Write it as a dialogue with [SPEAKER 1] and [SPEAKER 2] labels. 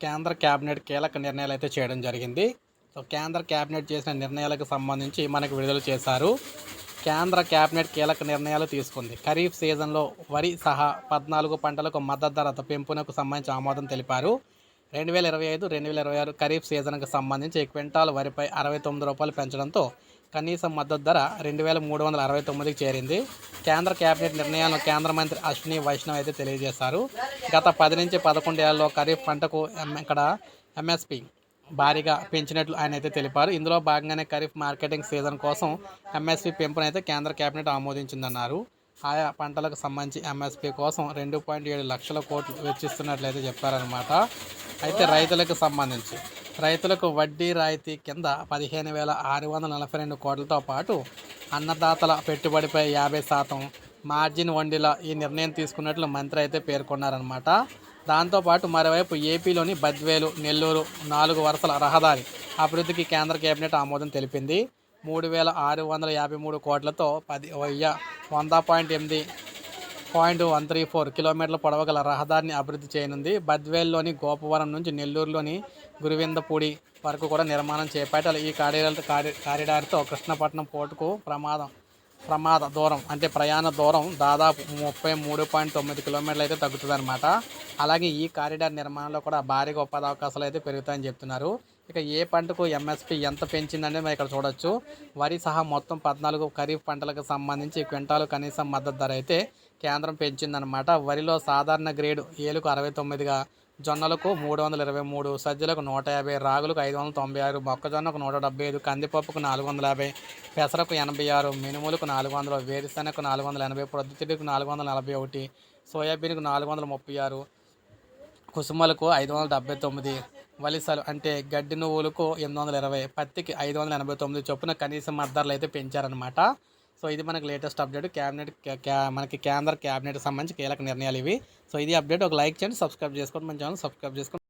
[SPEAKER 1] కేంద్ర కేబినెట్ కీలక నిర్ణయాలు అయితే చేయడం జరిగింది. సో కేంద్ర కేబినెట్ చేసిన నిర్ణయాలకు సంబంధించి మనకు విడుదల చేశారు. కేంద్ర కేబినెట్ కీలక నిర్ణయాలు తీసుకుంది. ఖరీఫ్ సీజన్లో వరి సహా పద్నాలుగు పంటలకు మద్దతు ధర పెంపునకు సంబంధించి ఆమోదం తెలిపారు. రెండు వేల ఇరవై ఐదు రెండు వేల ఇరవై ఆరు ఖరీఫ్ సీజన్కు సంబంధించి క్వింటాల్ వరిపై అరవై తొమ్మిది రూపాయలు పెంచడంతో కనీస మద్దతు ధర రెండు వేల మూడు వందల అరవై తొమ్మిదికి చేరింది. కేంద్ర కేబినెట్ నిర్ణయాలను కేంద్ర మంత్రి అశ్విని వైష్ణవ్ అయితే తెలియజేశారు. గత పది నుంచి పదకొండు ఏళ్ళలో ఖరీఫ్ పంటకు ఎం- ఇక్కడ ఎంఎస్పి భారీగా పెంచినట్లు ఆయన అయితే తెలిపారు. ఇందులో భాగంగానే ఖరీఫ్ మార్కెటింగ్ సీజన్ కోసం ఎంఎస్పి పెంపునైతే కేంద్ర కేబినెట్ ఆమోదించిందన్నారు. ఆయా పంటలకు సంబంధించి ఎంఎస్పి కోసం రెండు పాయింట్ ఏడు లక్షల కోట్లు వెచ్చిస్తున్నట్లయితే చెప్పారనమాట అయితే రైతులకు సంబంధించి రైతులకు వడ్డీ రాయితీ కింద పదిహేను వేల ఆరు వందల నలభై రెండు కోట్లతో పాటు అన్నదాతల పెట్టుబడిపై యాభై శాతం మార్జిన్ వడ్డీల ఈ నిర్ణయం తీసుకున్నట్లు మంత్రి అయితే పేర్కొన్నారనమాట దాంతోపాటు మరోవైపు ఏపీలోని బద్వేలు నెల్లూరు నాలుగు వరుసల రహదారి అభివృద్ధికి కేంద్ర కేబినెట్ ఆమోదం తెలిపింది. మూడు వేల ఆరు వందల యాభై మూడు కోట్లతో పది వంద పాయింట్ ఎనిమిది పాయింట్ వన్ త్రీ ఫోర్ కిలోమీటర్ల పొడవు గల రహదారిని అభివృద్ధి చేయనుంది. బద్వేల్లోని గోపవరం నుంచి నెల్లూరులోని గురువిందపూడి వరకు కూడా నిర్మాణం చేపట్టాలి. ఈ కారిడార్ కారి కారిడార్తో కృష్ణపట్నం పోర్టుకు ప్రమాదం ప్రమాద దూరం అంటే ప్రయాణ దూరం దాదాపు ముప్పై మూడు పాయింట్ తొమ్మిది కిలోమీటర్లు అయితే తగ్గుతుంది అనమాట అలాగే ఈ కారిడార్ నిర్మాణంలో కూడా భారీగా ఉపాధి అవకాశాలు అయితే పెరుగుతాయని చెప్తున్నారు. ఇక ఏ పంటకు ఎంఎస్పి ఎంత పెంచిందనేది మనం ఇక్కడ చూడొచ్చు. వరి సహా మొత్తం పద్నాలుగు ఖరీఫ్ పంటలకు సంబంధించి క్వింటాలు కనీసం మద్దతు ధర అయితే కేంద్రం పెంచిందనమాట వరిలో సాధారణ గ్రేడు ఏలుకు అరవై తొమ్మిదిగా జొన్నలకు మూడు వందల ఇరవై మూడు సజ్జలకు నూట యాభై రాగులకు ఐదు వందల తొంభై ఆరు మొక్కజొన్నకు నూట డెబ్బై ఐదు కందిపప్పుకు నాలుగు వందల యాభై పెసరకు ఎనభై ఆరు మినుములకు నాలుగు వందలు వేరుశెనగకు నాలుగు వందల ఎనభై ప్రొద్దుతిడికి నాలుగు వందల నలభై ఒకటి సోయాబీన్కు నాలుగు వందల ముప్పై ఆరు కుసుమలకు ఐదు వందల డెబ్బై తొమ్మిది వలిసలు అంటే గడ్డి నువ్వులకు ఎనిమిది వందల ఇరవై పత్తికి ఐదు వందల ఎనభై తొమ్మిది చొప్పున కనీసం మద్దతులు అయితే పెంచారనమాట సో ఇది మనకి లేటెస్ట్ అప్డేట్. క్యాబినెట్ మనకి కేంద్ర క్యాబినెట్ సంబంధించి కీలక నిర్ణయాలు ఇవి. సో ఇది అప్డేట్. ఒక లైక్ చేయండి సబ్స్క్రైబ్ చేసుకోండి. మన ఛానల్ సబ్స్క్రైబ్ చేసుకోండి.